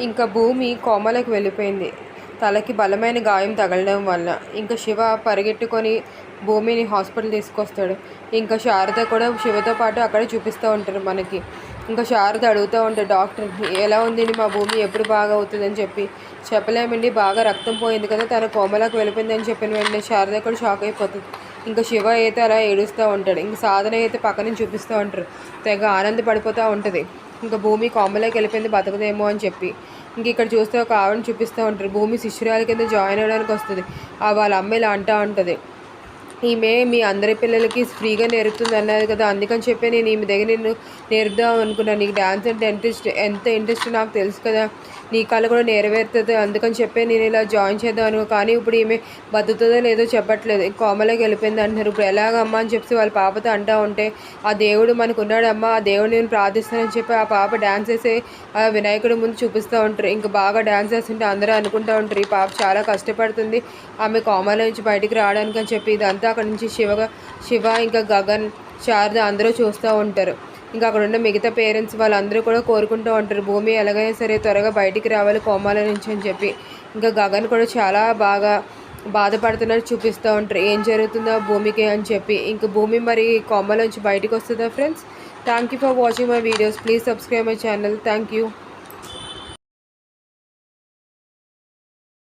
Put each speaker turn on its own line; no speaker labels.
ఇంకా భూమి కోమలకు వెళ్ళిపోయింది. తలకి బలమైన గాయం తగలడం వల్ల. ఇంకా శివ పరిగెట్టుకొని భూమిని హాస్పిటల్ తీసుకొస్తాడు. ఇంకా శారద కూడా శివతో పాటు అక్కడే చూపిస్తూ ఉంటారు మనకి. ఇంకా శారద అడుగుతూ ఉంటాడు డాక్టర్ ఎలా ఉందండి మా భూమి? ఎప్పుడు బాగా అవుతుందని చెప్పి. చెప్పలేమండి బాగా రక్తం పోయింది కదా తన కోమలకు వెళ్ళిపోయిందని చెప్పిన వెంటనే శారద కూడా షాక్ అయిపోతుంది. ఇంకా శివ అయితే అలా ఏడుస్తూ ఉంటాడు. ఇంకా సాధన అయితే పక్కన చూపిస్తూ ఉంటారు. తెగ ఆనందపడిపోతూ ఉంటుంది. ఇంకా భూమి కొమ్మలోకి వెళ్ళిపోయింది బతకదేమో అని చెప్పి. ఇంక ఇక్కడ చూస్తే ఒక ఆవిడని చూపిస్తూ ఉంటారు. భూమి శిష్యురాల కింద జాయిన్ అవ్వడానికి వస్తుంది. ఆ వాళ్ళ అమ్మ ఇలా అంటూ ఉంటుంది. ఈమె మీ అందరి పిల్లలకి ఫ్రీగా నేర్పుతుంది అన్నది కదా. అందుకని చెప్పి నేను ఈమె దగ్గర నేను నేర్పుదాం అనుకున్నాను. నీకు డ్యాన్స్ అంటే ఇంట్రెస్ట్ ఎంత ఇంట్రెస్ట్ నాకు తెలుసు కదా. నీ కళ కూడా నెరవేరుతుంది. అందుకని చెప్పి నేను ఇలా జాయిన్ చేద్దాం అనుకో కానీ ఇప్పుడు ఈమె బతుకుతుందో లేదో చెప్పట్లేదు. కోమలోకి వెళ్ళిపోయింది అంటున్నారు. ఇప్పుడు ఎలాగమ్మా అని చెప్పి వాళ్ళ పాపతో అంటూ ఉంటే ఆ దేవుడు మనకు ఉన్నాడమ్మా ఆ దేవుడు నేను ప్రార్థిస్తానని చెప్పి ఆ పాప డ్యాన్స్ వేసే ఆ వినాయకుడి ముందు చూపిస్తూ ఉంటారు. ఇంకా బాగా డ్యాన్స్ వేస్తుంటే అందరూ అనుకుంటూ ఉంటారు. ఈ పాప చాలా కష్టపడుతుంది. ఆమె కోమలో నుంచి బయటికి రావడానికి అని చెప్పి ఇదంతా అక్కడ నుంచి శివగా శివ ఇంకా గగన్ శారద అందరూ చూస్తూ ఉంటారు. ఇంకా అక్కడ ఉన్న మిగతా పేరెంట్స్ వాళ్ళందరూ కూడా కోరుకుంటూ ఉంటారు భూమి ఎలాగైనా సరే త్వరగా బయటికి రావాలి కోమాల నుంచి అని చెప్పి. ఇంకా గగన్ కూడా చాలా బాగా బాధపడుతున్నట్టు చూపిస్తూ ఉంటారు ఏం జరుగుతుందో భూమికి అని చెప్పి. ఇంకా భూమి మరి కోమల నుంచి బయటికి వస్తుందా friends thank you for watching my videos please subscribe my channel thank you